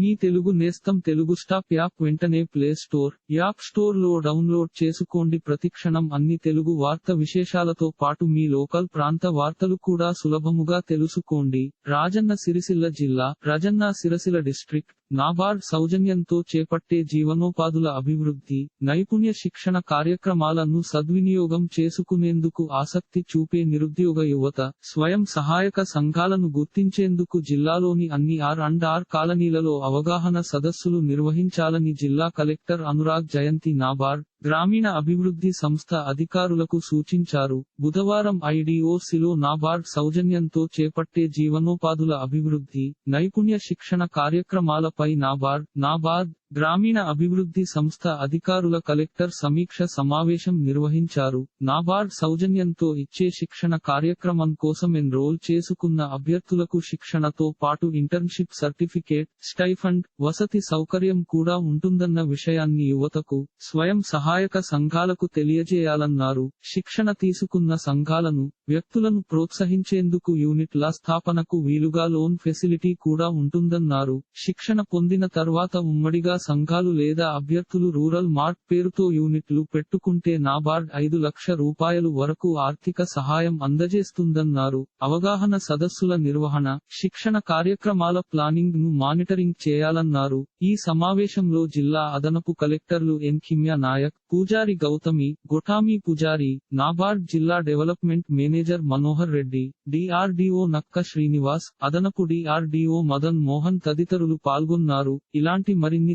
మీ తెలుగు నేస్తం Telugu stop app వెంటనే play store app స్టోర్లో డౌన్లోడ్ చేసుకోండి. ప్రతిక్షణం అన్ని తెలుగు వార్త విశేషాలతో పాటు మీ లోకల్ ప్రాంత వార్తలు కూడా సులభముగా తెలుసుకోండి. రాజన్న సిరిసిల్ల జిల్లా రాజన్న సిరసిల డిస్ట్రిక్ట్. నాబార్డ్ సౌజన్యంతో చేపట్టే జీవనోపాధుల అభివృద్ధి నైపుణ్య శిక్షణ కార్యక్రమాలను సద్వినియోగం చేసుకునేందుకు ఆసక్తి చూపే నిరుద్యోగ యువత స్వయం సహాయక సంఘాలను గుర్తించేందుకు జిల్లాలోని అన్ని ఆర్ అండ్ ఆర్ కాలనీలలో అవగాహన సదస్సులు నిర్వహించాలని జిల్లా కలెక్టర్ అనురాగ్ జయంతి నాబార్డ్ గ్రామీణ అభివృద్ధి సంస్థ అధికారులకు సూచించారు. బుధవారం ఐడిఓసిలో నాబార్డ్ సౌజన్యంతో చేపట్టే జీవనోపాధుల అభివృద్ధి నైపుణ్య శిక్షణ కార్యక్రమాలపై నాబార్డ్ నాబార్డ్ గ్రామీణ అభివృద్ధి సంస్థ అధికారుల కలెక్టర్ సమీక్ష సమావేశం నిర్వహించారు. నాబార్డ్ సౌజన్యంతో ఇచ్చే శిక్షణ కార్యక్రమం కోసం ఎన్రోల్ చేసుకున్న అభ్యర్థులకు శిక్షణతో పాటు ఇంటర్న్షిప్ సర్టిఫికేట్ స్టైఫండ్ వసతి సౌకర్యం కూడా ఉంటుందన్న విషయాన్ని యువతకు స్వయం సహాయక సంఘాలకు తెలియజేయాలన్నారు. శిక్షణ తీసుకున్న సంఘాలను వ్యక్తులను ప్రోత్సహించేందుకు యూనిట్ల స్థాపనకు వీలుగా లోన్ ఫెసిలిటీ కూడా ఉంటుందన్నారు. శిక్షణ పొందిన తర్వాత ఉమ్మడిగా సంఘాలు లేదా అభ్యర్థులు రూరల్ మార్ట్ పేరుతో యూనిట్లు పెట్టుకుంటే నాబార్డ్ ఐదు లక్ష రూపాయలు వరకు ఆర్థిక సహాయం అందజేస్తుందన్నారు. అవగాహన సదస్సుల నిర్వహణ శిక్షణ కార్యక్రమాల ప్లానింగ్ను మానిటరింగ్ చేయాలన్నారు. ఈ సమావేశంలో జిల్లా అదనపు కలెక్టర్లు ఎన్కిమియా నాయక్ పూజారి గౌతమి గొఠామి పూజారి నాబార్డ్ జిల్లా development manager Manohar Reddy DRDO Nakka Srinivas అదనపు డిఆర్డిఓ మదన్ మోహన్ తదితరులు పాల్గొన్నారు. ఇలాంటి మరిన్ని